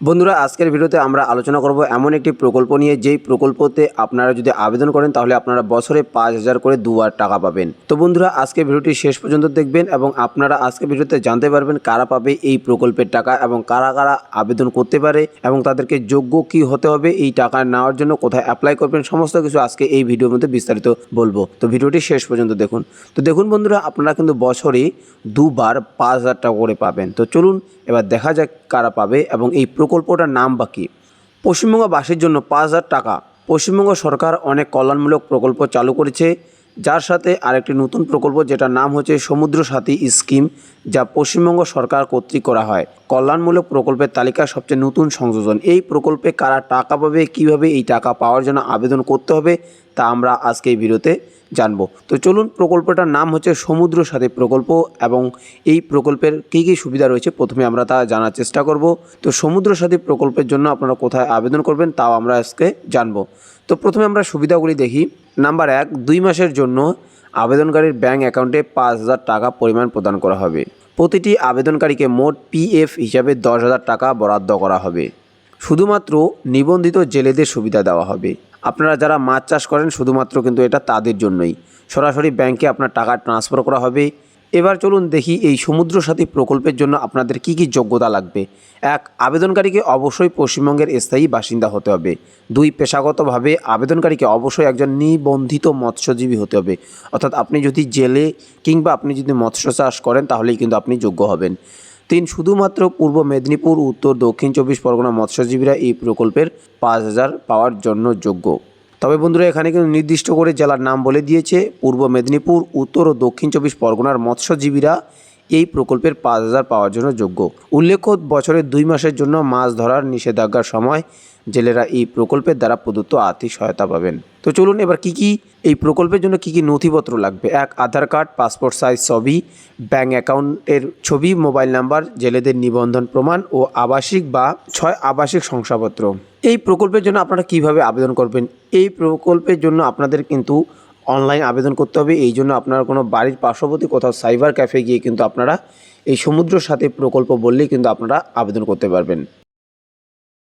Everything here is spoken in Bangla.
বন্ধুরা, আজকের ভিডিওতে আমরা আলোচনা করব এমন একটি প্রকল্প নিয়ে। যেই প্রকল্পতে আপনারা যদি আবেদন করেন, তাহলে আপনারা বছরে পাঁচ হাজার করে দুবার টাকা পাবেন। তো বন্ধুরা আজকে ভিডিওটি শেষ পর্যন্ত দেখবেন এবং আপনারা আজকে ভিডিওতে জানতে পারবেন কারা পাবে এই প্রকল্পের টাকা এবং কারা কারা আবেদন করতে পারে এবং তাদেরকে যোগ্য কি হতে হবে, এই টাকা নেওয়ার জন্য কোথায় অ্যাপ্লাই করবেন, সমস্ত কিছু আজকে এই ভিডিওর মধ্যে বিস্তারিত বলব। তো ভিডিওটি শেষ পর্যন্ত দেখুন। তো দেখুন বন্ধুরা, আপনারা কিন্তু বছরে দুবার পাঁচ হাজার টাকা করে পাবেন। তো চলুন, এবার দেখা যাক কারা পাবে এবং এই প্রকল্পটার নাম বা কী? পশ্চিমবঙ্গবাসীর জন্য পাঁচ হাজার টাকা। পশ্চিমবঙ্গ সরকার অনেক কল্যাণমূলক প্রকল্প চালু করেছে। যার সাথে আরেকটি নতুন প্রকল্প যেটার নাম হচ্ছে সমুদ্র সাথী স্কিম, যা পশ্চিমবঙ্গ সরকার কর্তৃক করা হয়। কল্যাণমূলক প্রকল্পের তালিকায় সবচেয়ে নতুন সংযোজন। এই প্রকল্পে কারা টাকা পাবে, কীভাবে এই টাকা পাওয়ার জন্য আবেদন করতে হবে, তা আমরা আজকে এই ভিডিওতে জানব। তো চলুন প্রকল্পটার নাম হচ্ছে সমুদ্র সাথী প্রকল্প এবং এই প্রকল্পের কী কী সুবিধা রয়েছে প্রথমে আমরা তা জানার চেষ্টা করব। তো সমুদ্র সাথী প্রকল্পের জন্য আপনারা কোথায় আবেদন করবেন তাও আমরা আজকে জানব। তো প্রথমে আমরা সুবিধাগুলি দেখি। নাম্বার এক, দুই মাসের জন্য আবেদনকারীর ব্যাংক অ্যাকাউন্টে পাঁচ হাজার টাকা পরিমাণ প্রদান করা হবে। প্রতিটি আবেদনকারীকে মোট পিএফ হিসাবে দশ হাজার টাকা বরাদ্দ করা হবে। শুধুমাত্র নিবন্ধিত জেলেদের সুবিধা দেওয়া হবে। আপনারা যারা মাছ চাষ করেন, শুধুমাত্র কিন্তু এটা তাদের জন্যই। সরাসরি ব্যাংকে আপনার টাকা ট্রান্সফার করা হবে। এবার চলুন দেখি এই সমুদ্র সাথী প্রকল্পের জন্য আপনাদের কি কি যোগ্যতা লাগবে। এক, আবেদনকারীকে অবশ্যই পশ্চিমবঙ্গের স্থায়ী বাসিন্দা হতে হবে। দুই, পেশাগতভাবে আবেদনকারীকে অবশ্যই একজন নিবন্ধিত মৎস্যজীবী হতে হবে। অর্থাৎ আপনি যদি জেলে কিংবা আপনি যদি মৎস্য চাষ করেন, তাহলেই কিন্তু আপনি যোগ্য হবেন। তিন শুধুমাত্র পূর্ব মেদিনীপুর, উত্তর দক্ষিণ চব্বিশ পরগনা মৎস্যজীবীরা এই প্রকল্পের পাঁচ হাজার পাওয়ার জন্য যোগ্য। তবে বন্ধুরা, এখানে কিন্তু নির্দিষ্ট করে জেলার নাম বলে দিয়েছে। পূর্ব মেদিনীপুর, উত্তর ও দক্ষিণ চব্বিশ পরগনার মৎস্যজীবীরা এই প্রকল্পের পাঁচ হাজার পাওয়ার জন্য যোগ্য। উল্লেখ্য, বছরের দুই মাসের জন্য মাছ ধরার নিষেধাজ্ঞার সময় জেলেরা এই প্রকল্পের দ্বারা প্রদত্ত আর্থিক সহায়তা পাবেন। তো চলুন এবার কি কি এই প্রকল্পের জন্য কি কি নথিপত্র লাগবে? এক, আধার কার্ড, পাসপোর্ট সাইজ ছবি, ব্যাঙ্ক অ্যাকাউন্টের ছবি, মোবাইল নাম্বার, জেলেদের নিবন্ধন প্রমাণ ও আবাসিক বা ছয় আবাসিক শংসাপত্র। এই প্রকল্পের জন্য আপনারা কীভাবে আবেদন করবেন? এই প্রকল্পের জন্য আপনাদের কিন্তু অনলাইন আবেদন করতে হবে। এই জন্য আপনারা কোনো বাড়ির পার্শ্ববর্তী কোথাও সাইবার ক্যাফে গিয়ে কিন্তু আপনারা এই সমুদ্র সাথে প্রকল্প বললেই কিন্তু আপনারা আবেদন করতে পারবেন।